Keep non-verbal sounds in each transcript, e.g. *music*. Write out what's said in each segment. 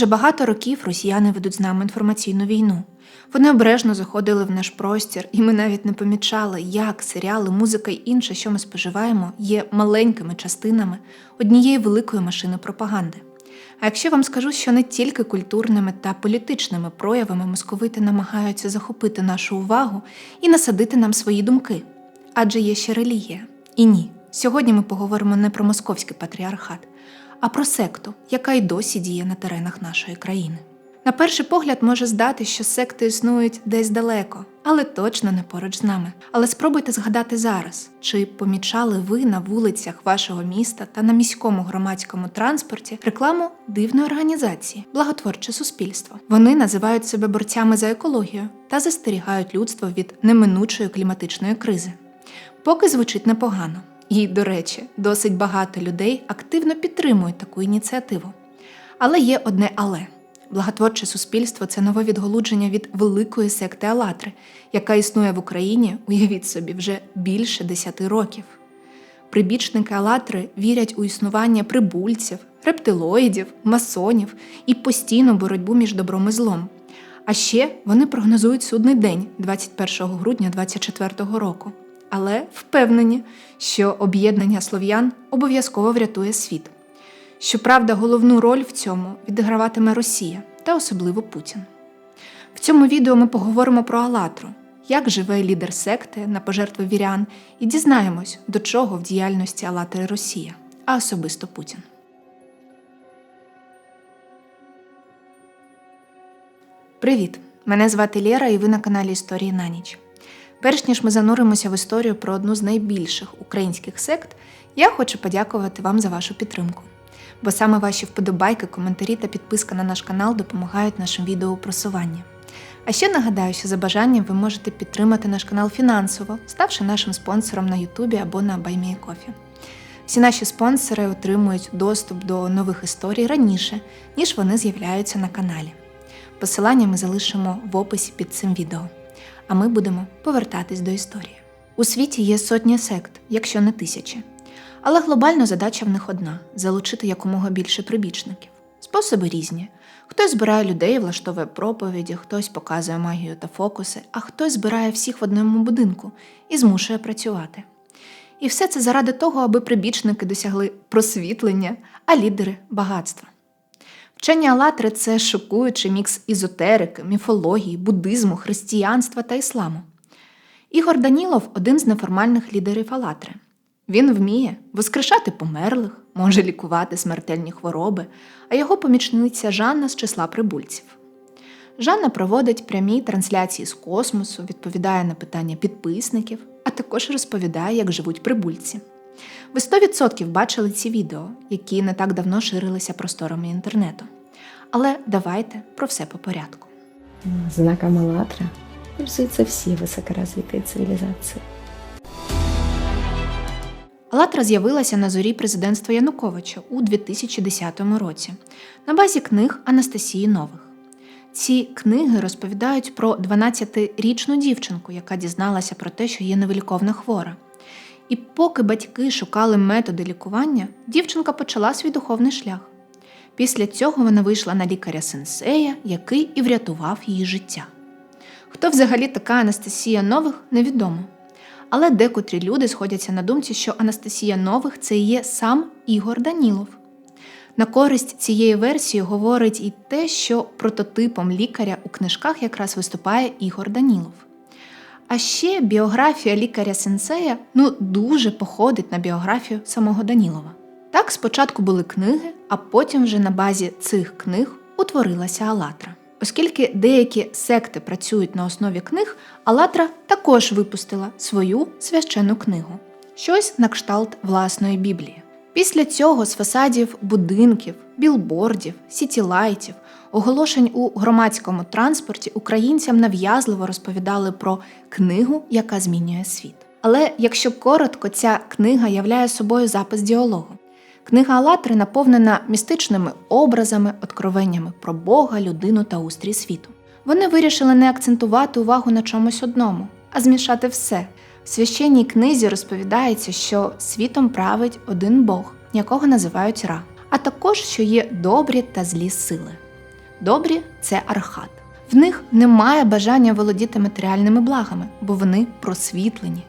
Вже багато років росіяни ведуть з нами інформаційну війну. Вони обережно заходили в наш простір, і ми навіть не помічали, як серіали, музика й інше, що ми споживаємо, є маленькими частинами однієї великої машини пропаганди. А якщо вам скажу, що не тільки культурними та політичними проявами московити намагаються захопити нашу увагу і насадити нам свої думки, адже є ще релігія. І ні, сьогодні ми поговоримо не про московський патріархат, а про секту, яка й досі діє на теренах нашої країни. На перший погляд може здати, що секти існують десь далеко, але точно не поруч з нами. Але спробуйте згадати зараз, чи помічали ви на вулицях вашого міста та на міському громадському транспорті рекламу дивної організації Благотворче суспільство. Вони називають себе борцями за екологію та застерігають людство від неминучої кліматичної кризи. Поки звучить непогано. І, до речі, досить багато людей активно підтримують таку ініціативу. Але є одне але. Благотворче суспільство це нове відголудження від великої секти Алатри, яка існує в Україні, уявіть собі, вже більше десяти років. Прибічники Алатри вірять у існування прибульців, рептилоїдів, масонів і постійну боротьбу між добром і злом. А ще вони прогнозують судний день 21 грудня 2024 року, але впевнені, що об'єднання слов'ян обов'язково врятує світ. Щоправда, головну роль в цьому відіграватиме Росія та особливо Путін. В цьому відео ми поговоримо про Алатру, як живе лідер секти на пожертви вірян, і дізнаємось, до чого в діяльності Алатри Росія, а особисто Путін. Привіт! Мене звати Лєра, і ви на каналі Історії на ніч. Перш ніж ми зануримося в історію про одну з найбільших українських сект, я хочу подякувати вам за вашу підтримку. Бо саме ваші вподобайки, коментарі та підписка на наш канал допомагають нашим відео у просуванні. А ще нагадаю, що за бажанням ви можете підтримати наш канал фінансово, ставши нашим спонсором на Ютубі або на BuyMeACoffee. Всі наші спонсори отримують доступ до нових історій раніше, ніж вони з'являються на каналі. Посилання ми залишимо в описі під цим відео. А ми будемо повертатись до історії. У світі є сотні сект, якщо не тисячі. Але глобальна задача в них одна залучити якомога більше прибічників. Способи різні. Хтось збирає людей, влаштовує проповіді, хтось показує магію та фокуси, а хтось збирає всіх в одному будинку і змушує працювати. І все це заради того, аби прибічники досягли просвітлення, а лідери багатства. Вчення Алатри це шокуючий мікс ізотерики, міфології, буддизму, християнства та ісламу. Ігор Данілов один з неформальних лідерів Алатри. Він вміє воскрешати померлих, може лікувати смертельні хвороби, а його помічниця Жанна з числа прибульців. Жанна проводить прямі трансляції з космосу, відповідає на питання підписників, а також розповідає, як живуть прибульці. Ви 100% бачили ці відео, які не так давно ширилися просторами інтернету. Але давайте про все по порядку. Знаком АЛЛАТРА пользуются все высокоразвитые цивилизации. Алатра з'явилася на зорі президентства Януковича у 2010 році на базі книг Анастасії Нових. Ці книги розповідають про 12-річну дівчинку, яка дізналася про те, що є невиліковна хвора. І поки батьки шукали методи лікування, дівчинка почала свій духовний шлях. Після цього вона вийшла на лікаря сенсея, який і врятував її життя. Хто взагалі така Анастасія Нових, невідомо. Але декотрі люди сходяться на думці, що Анастасія Нових це є сам Ігор Данілов. На користь цієї версії говорить і те, що прототипом лікаря у книжках якраз виступає Ігор Данілов. А ще біографія лікаря сенсея ну дуже походить на біографію самого Данілова. Так спочатку були книги, а потім вже на базі цих книг утворилася Алатра. Оскільки деякі секти працюють на основі книг, Алатра також випустила свою священну книгу щось на кшталт власної Біблії. Після цього з фасадів будинків, білбордів, сітілайтів, оголошень у громадському транспорті українцям нав'язливо розповідали про книгу, яка змінює світ. Але якщо коротко, ця книга являє собою запис діалогу. Книга Алатри наповнена містичними образами, откровеннями про Бога, людину та устрій світу. Вони вирішили не акцентувати увагу на чомусь одному, а змішати все. В священній книзі розповідається, що світом править один Бог, якого називають Ра, а також що є добрі та злі сили. Добрі це архат. В них немає бажання володіти матеріальними благами, бо вони просвітлені.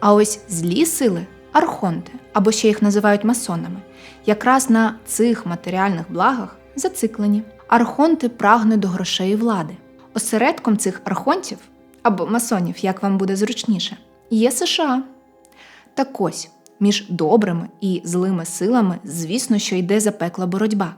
А ось злі сили архонти, або ще їх називають масонами, якраз на цих матеріальних благах зациклені. Архонти прагнуть до грошей і влади. Осередком цих архонтів або масонів, як вам буде зручніше, є США. Так ось, між добрими і злими силами, звісно, що йде запекла боротьба.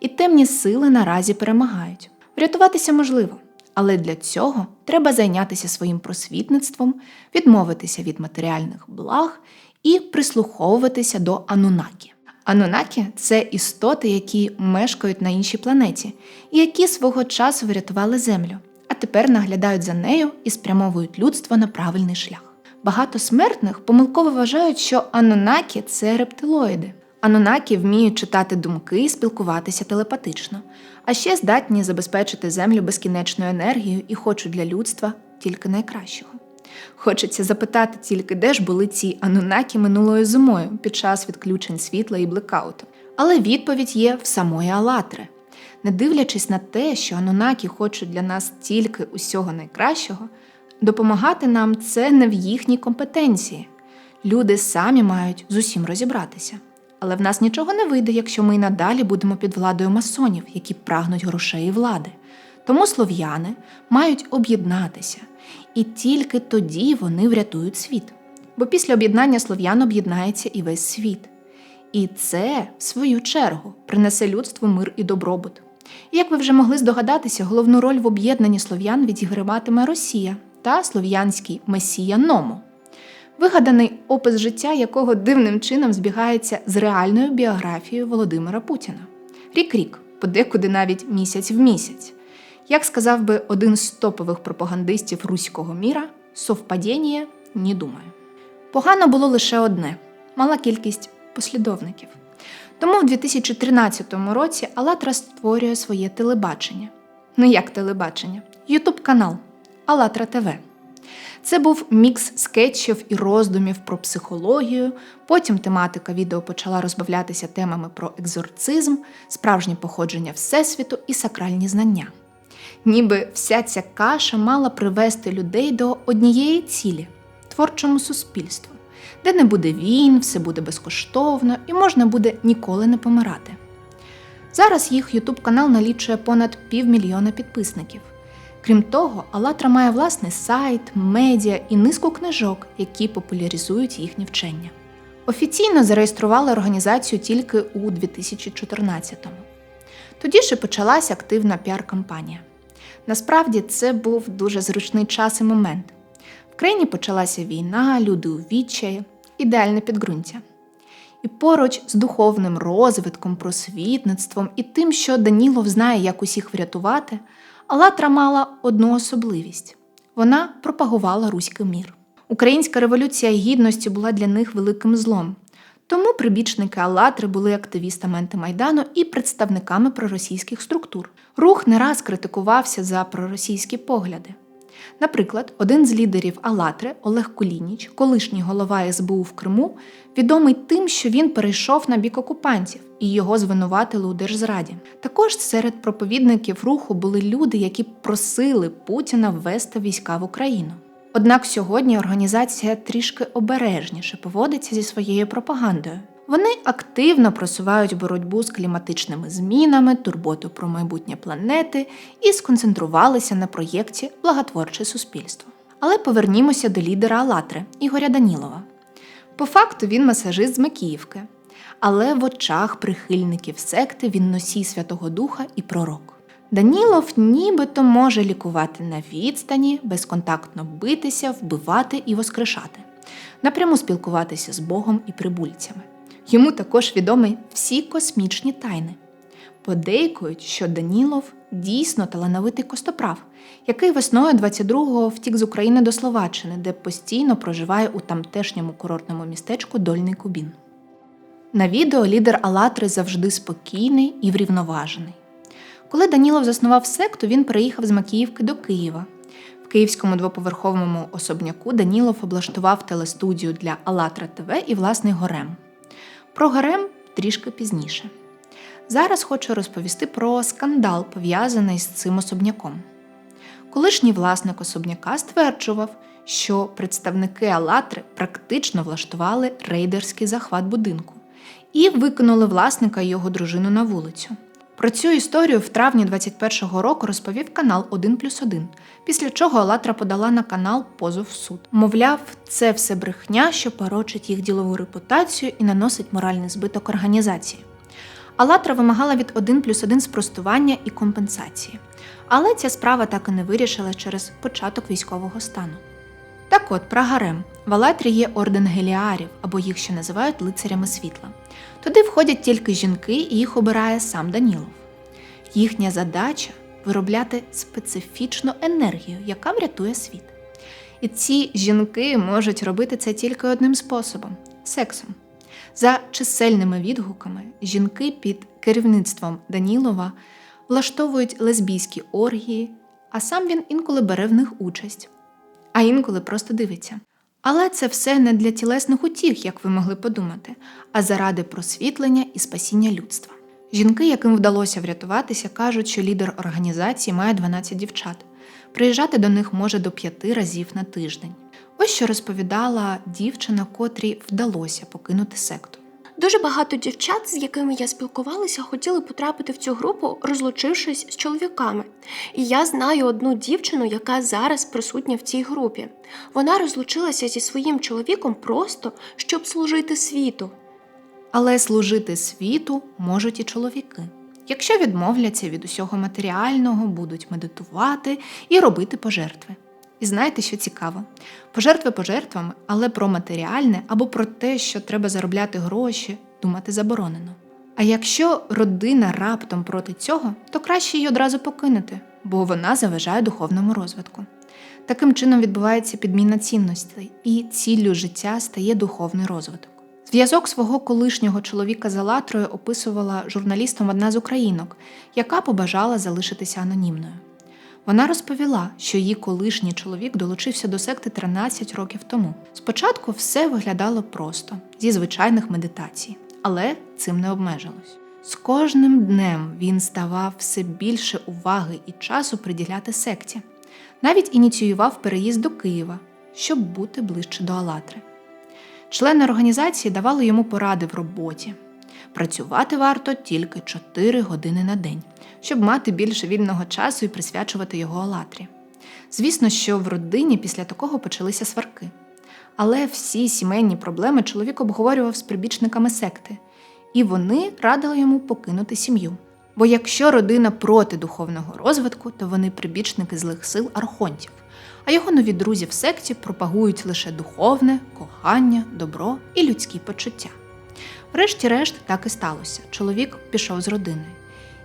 І темні сили наразі перемагають. Врятуватися можливо, але для цього треба зайнятися своїм просвітництвом, відмовитися від матеріальних благ і прислуховуватися до Анунакі. Анунакі це істоти, які мешкають на іншій планеті, які свого часу врятували Землю, а тепер наглядають за нею і спрямовують людство на правильний шлях. Багато смертних помилково вважають, що Анунакі це рептилоїди. Анунакі вміють читати думки і спілкуватися телепатично, а ще здатні забезпечити землю безкінечною енергією і хочуть для людства тільки найкращого. Хочеться запитати тільки, де ж були ці анунакі минулою зимою під час відключень світла і блекауту. Але відповідь є в самої Алатри. Не дивлячись на те, що анунакі хочуть для нас тільки усього найкращого, допомагати нам це не в їхній компетенції. Люди самі мають з усім розібратися. Але в нас нічого не вийде, якщо ми й надалі будемо під владою масонів, які прагнуть грошей і влади. Тому слов'яни мають об'єднатися, і тільки тоді вони врятують світ. Бо після об'єднання слов'ян об'єднається і весь світ. І це, в свою чергу, принесе людству мир і добробут. Як ви вже могли здогадатися, головну роль в об'єднанні слов'ян відіграватиме Росія та слов'янський месія Ному вигаданий опис життя якого дивним чином збігається з реальною біографією Володимира Путіна. Рік-рік, подекуди навіть місяць в місяць. Як сказав би один з топових пропагандистів руського міра, совпадіння не думаю. Погано було лише одне мала кількість послідовників. Тому в 2013 році Алатра створює своє телебачення. Ну як телебачення? Ютуб канал Алатра ТВ. Це був мікс скетчів і роздумів про психологію. Потім тематика відео почала розбавлятися темами про екзорцизм, справжнє походження Всесвіту і сакральні знання. Ніби вся ця каша мала привести людей до однієї цілі творчому суспільству, де не буде війн, все буде безкоштовно і можна буде ніколи не помирати. Зараз їх Ютуб канал налічує понад півмільйона підписників. Крім того, Алатра має власний сайт, медіа і низку книжок, які популяризують їхнє вчення. Офіційно зареєстрували організацію тільки у 2014-му. Тоді і почалася активна піар-кампанія. Насправді це був дуже зручний час і момент. В країні почалася війна, люди у відчаї, ідеальне підґрунтя. І поруч з духовним розвитком, просвітництвом і тим, що Данілов знає, як усіх врятувати, Алатра мала одну особливість вона пропагувала руський мір. Українська революція гідності була для них великим злом. Тому прибічники Алатри були активістами антимайдану і представниками проросійських структур. Рух не раз критикувався за проросійські погляди. Наприклад, один з лідерів Алатри Олег Кулініч, колишній голова СБУ в Криму, відомий тим, що він перейшов на бік окупантів і його звинуватили у держзраді. Також серед проповідників руху були люди, які просили Путіна ввести війська в Україну. Однак сьогодні організація трішки обережніше поводиться зі своєю пропагандою. Вони активно просувають боротьбу з кліматичними змінами, турботу про майбутнє планети і сконцентрувалися на проєкті Благотворче суспільство. Але повернімося до лідера Алатри Ігоря Данілова. По факту він масажист з Макіївки, але в очах прихильників секти він носій Святого Духа і пророк. Данілов нібито може лікувати на відстані, безконтактно битися, вбивати і воскрешати, напряму спілкуватися з Богом і прибульцями. Йому також відомі всі космічні тайни. Подейкують, що Данілов дійсно талановитий костоправ, який весною 22-го втік з України до Словаччини, де постійно проживає у тамтешньому курортному містечку Дольний Кубін. На відео лідер Алатри завжди спокійний і врівноважений. Коли Данілов заснував секту, він приїхав з Макіївки до Києва. В київському двоповерховому особняку Данілов облаштував телестудію для Алатра ТВ і власний Горем. Про Гарем трішки пізніше. Зараз хочу розповісти про скандал, пов'язаний з цим особняком. Колишній власник особняка стверджував, що представники Алатри практично влаштували рейдерський захват будинку і викинули власника і його дружину на вулицю. Про цю історію в травні 21-го року розповів канал 1 плюс 1, після чого Алатра подала на канал позов в суд. Мовляв, це все брехня, що порочить їх ділову репутацію і наносить моральний збиток організації. Алатра вимагала від 1 плюс 1 спростування і компенсації. Але ця справа так і не вирішила через початок військового стану. Так от, про гарем. В Алатрі є орден геліарів, або їх ще називають лицарями світла. Туди входять тільки жінки, і їх обирає сам Данілов. Їхня задача виробляти специфічну енергію, яка врятує світ. І ці жінки можуть робити це тільки одним способом сексом. За чисельними відгуками, жінки під керівництвом Данілова влаштовують лесбійські оргії, а сам він інколи бере в них участь, а інколи просто дивиться. Але це все не для тілесних утіх, як ви могли подумати, а заради просвітлення і спасіння людства. Жінки, яким вдалося врятуватися, кажуть, що лідер організації має 12 дівчат. Приїжджати до них може до п'яти разів на тиждень. Ось що розповідала дівчина, котрій вдалося покинути секту. Дуже багато дівчат, з якими я спілкувалася, хотіли потрапити в цю групу, розлучившись з чоловіками. І я знаю одну дівчину, яка зараз присутня в цій групі. Вона розлучилася зі своїм чоловіком просто щоб служити світу. Але служити світу можуть і чоловіки. Якщо відмовляться від усього матеріального, будуть медитувати і робити пожертви. І знаєте, що цікаво? Пожертви пожертвами, але про матеріальне або про те, що треба заробляти гроші, думати заборонено. А якщо родина раптом проти цього, то краще її одразу покинути, бо вона заважає духовному розвитку. Таким чином відбувається підміна цінностей, і ціллю життя стає духовний розвиток. Зв'язок свого колишнього чоловіка з Алатрою описувала журналістом одна з українок, яка побажала залишитися анонімною. Вона розповіла, що її колишній чоловік долучився до секти 13 років тому. Спочатку все виглядало просто зі звичайних медитацій, але цим не обмежилось. З кожним днем він ставав все більше уваги і часу приділяти секті. Навіть ініціював переїзд до Києва, щоб бути ближче до Алатри. Члени організації давали йому поради в роботі. Працювати варто тільки 4 години на день, щоб мати більше вільного часу і присвячувати його Алатрі. Звісно, що в родині після такого почалися сварки. Але всі сімейні проблеми чоловік обговорював з прибічниками секти, і вони радили йому покинути сім'ю. Бо якщо родина проти духовного розвитку, то вони прибічники злих сил архонтів, а його нові друзі в секті пропагують лише духовне, кохання, добро і людські почуття. Врешті-решт так і сталося. Чоловік пішов з родини.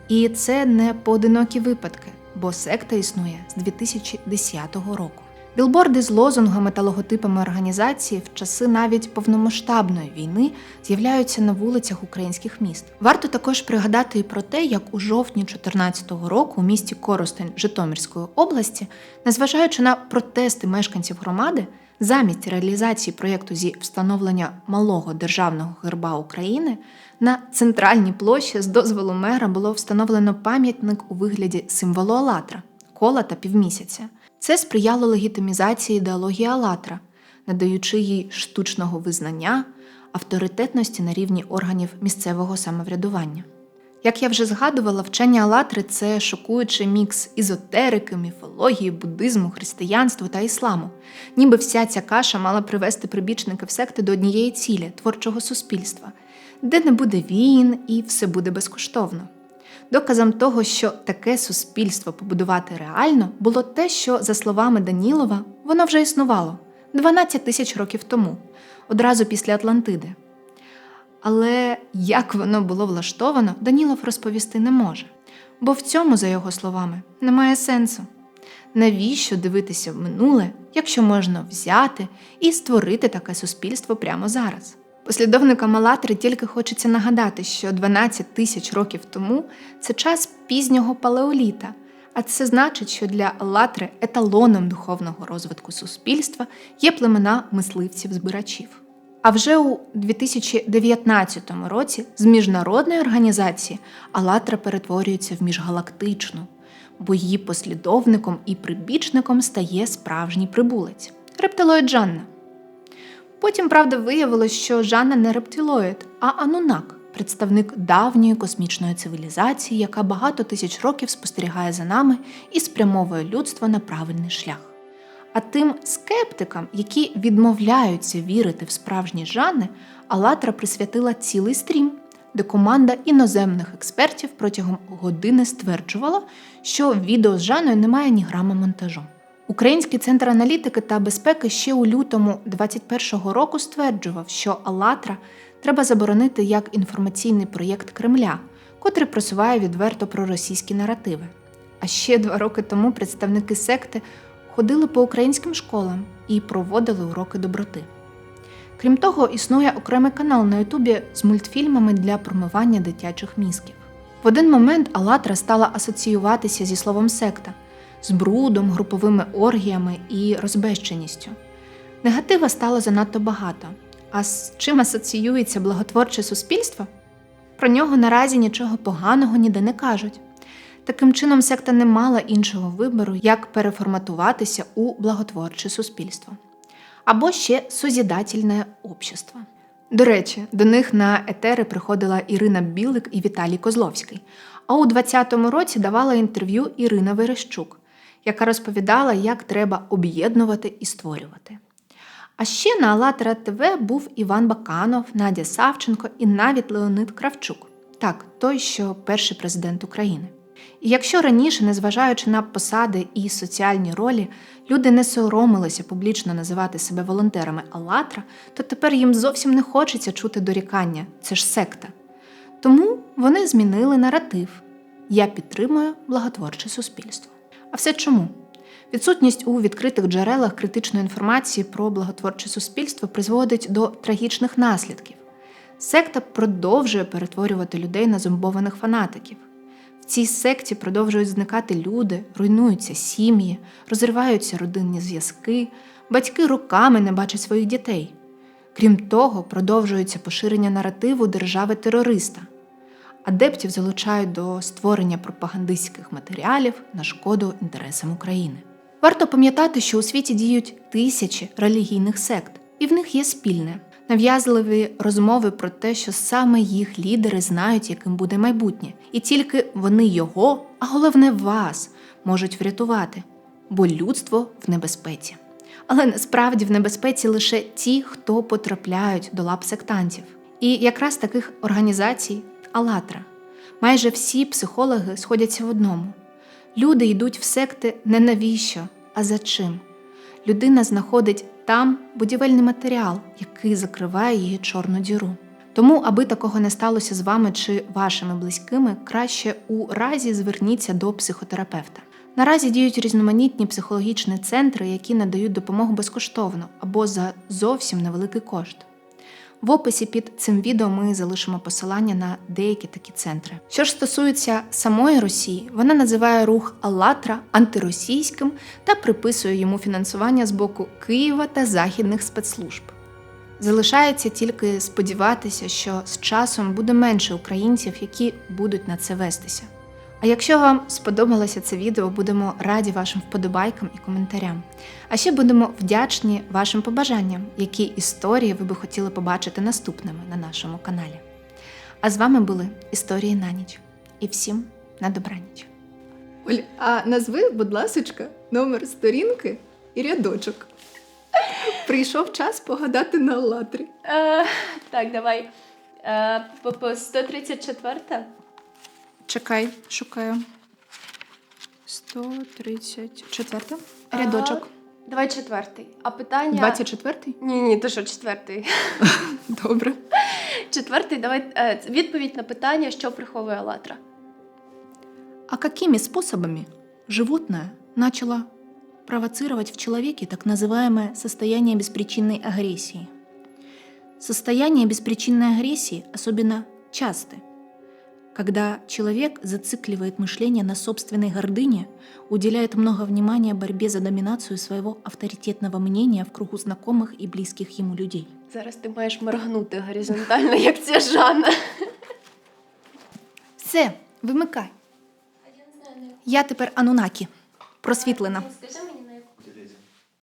І це не поодинокі випадки, бо секта існує з 2010 року. Білборди з лозунгами та логотипами організації в часи навіть повномасштабної війни з'являються на вулицях українських міст. Варто також пригадати і про те, як у жовтні 2014 року у місті Коростень Житомирської області, незважаючи на протести мешканців громади, замість реалізації проєкту зі встановлення малого державного герба України на центральній площі з дозволу мера було встановлено пам'ятник у вигляді символу Алатра кола та півмісяця. Це сприяло легітимізації ідеології Алатра, надаючи їй штучного визнання, авторитетності на рівні органів місцевого самоврядування. Як я вже згадувала, вчення Алатри це шокуючий мікс ізотерики, міфології, буддизму, християнства та ісламу. Ніби вся ця каша мала привести прибічників секти до однієї цілі творчого суспільства, де не буде війн і все буде безкоштовно. Доказом того, що таке суспільство побудувати реально, було те, що, за словами Данілова, воно вже існувало 12 тисяч років тому, одразу після Атлантиди. Але як воно було влаштовано, Данілов розповісти не може, бо в цьому, за його словами, немає сенсу. Навіщо дивитися в минуле, якщо можна взяти і створити таке суспільство прямо зараз? Послідовникам Алатри тільки хочеться нагадати, що 12 тисяч років тому це час пізнього палеоліта, а це значить, що для Алатри еталоном духовного розвитку суспільства є племена мисливців-збирачів. А вже у 2019 році з міжнародної організації Алатра перетворюється в міжгалактичну, бо її послідовником і прибічником стає справжній прибулець рептилоїд Жанна. Потім, правда, виявилось, що Жанна не рептилоїд, а Анунак, представник давньої космічної цивілізації, яка багато тисяч років спостерігає за нами і спрямовує людство на правильний шлях. А тим скептикам, які відмовляються вірити в справжні Жанни, Алатра присвятила цілий стрім, де команда іноземних експертів протягом години стверджувала, що відео з Жанною немає ні грама монтажу. Український центр аналітики та безпеки ще у лютому 2021 року стверджував, що Алатра треба заборонити як інформаційний проєкт Кремля, котрий просуває відверто проросійські наративи. А ще два роки тому представники секти ходили по українським школам і проводили уроки доброти. Крім того, існує окремий канал на Ютубі з мультфільмами для промивання дитячих мізків. В один момент Алатра стала асоціюватися зі словом секта, з брудом, груповими оргіями і розбещеністю. Негатива стало занадто багато. А з чим асоціюється благотворче суспільство? Про нього наразі нічого поганого ніде не кажуть. Таким чином, секта не мала іншого вибору, як переформатуватися у благотворче суспільство або ще созідательне общество. До речі, до них на етери приходила Ірина Білик і Віталій Козловський. А у 2020 році давала інтерв'ю Ірина Верещук, яка розповідала, як треба об'єднувати і створювати. А ще на АЛЛАТРА ТВ був Іван Баканов, Надя Савченко і навіть Леонид Кравчук. Так, той, що перший президент України. І якщо раніше, незважаючи на посади і соціальні ролі, люди не соромилися публічно називати себе волонтерами Алатра, то тепер їм зовсім не хочеться чути дорікання це ж секта. Тому вони змінили наратив Я підтримую благотворче суспільство. А все чому? Відсутність у відкритих джерелах критичної інформації про благотворче суспільство призводить до трагічних наслідків. Секта продовжує перетворювати людей на зомбованих фанатиків. Цій секті продовжують зникати люди, руйнуються сім'ї, розриваються родинні зв'язки, батьки руками не бачать своїх дітей. Крім того, продовжується поширення наративу держави-терориста. Адептів залучають до створення пропагандистських матеріалів на шкоду інтересам України. Варто пам'ятати, що у світі діють тисячі релігійних сект, і в них є спільне нав'язливі розмови про те, що саме їх лідери знають, яким буде майбутнє, і тільки вони його, а головне вас, можуть врятувати, бо людство в небезпеці. Але насправді в небезпеці лише ті, хто потрапляють до лап сектантів. І якраз таких організацій Алатра. Майже всі психологи сходяться в одному. Люди йдуть в секти не навіщо, а за чим. Людина знаходить там будівельний матеріал, який закриває її чорну діру. Тому, аби такого не сталося з вами чи вашими близькими, краще у разі зверніться до психотерапевта. Наразі діють різноманітні психологічні центри, які надають допомогу безкоштовно або за зовсім невеликий кошт. В описі під цим відео ми залишимо посилання на деякі такі центри. Що ж стосується самої Росії, вона називає рух Аллатра антиросійським та приписує йому фінансування з боку Києва та західних спецслужб. Залишається тільки сподіватися, що з часом буде менше українців, які будуть на це вестися. А якщо вам сподобалося це відео, будемо раді вашим вподобайкам і коментарям. А ще будемо вдячні вашим побажанням, які історії ви би хотіли побачити наступними на нашому каналі. А з вами були Історії на ніч. І всім на добраніч. Оль, а назви, будь ласочка, номер сторінки і рядочок. Прийшов час погадати на Аллатрі. Е, так, давай. Е, по- по 134. Чекай, шукаю. 134. Рядочок. Давай четвертий. А питання. 24-й? Ні, ні, то що четвертий. *laughs* Добре. Четвертий, давай е, відповідь на питання, що приховує Алатра. А какими способами животное начало провоцировать в человеке так называемое состояние беспричинной агрессии? Состояние беспричинной агрессии особенно часты, когда человек зацикливает мышление на собственной гордыне, уделяет много внимания борьбе за доминацию своего авторитетного мнения в кругу знакомых и близких ему людей. Зараз ти маєш моргнути горизонтально, як ця Жанна. Все, вимикай. Я тепер Анунакі, просвітлена. Скажи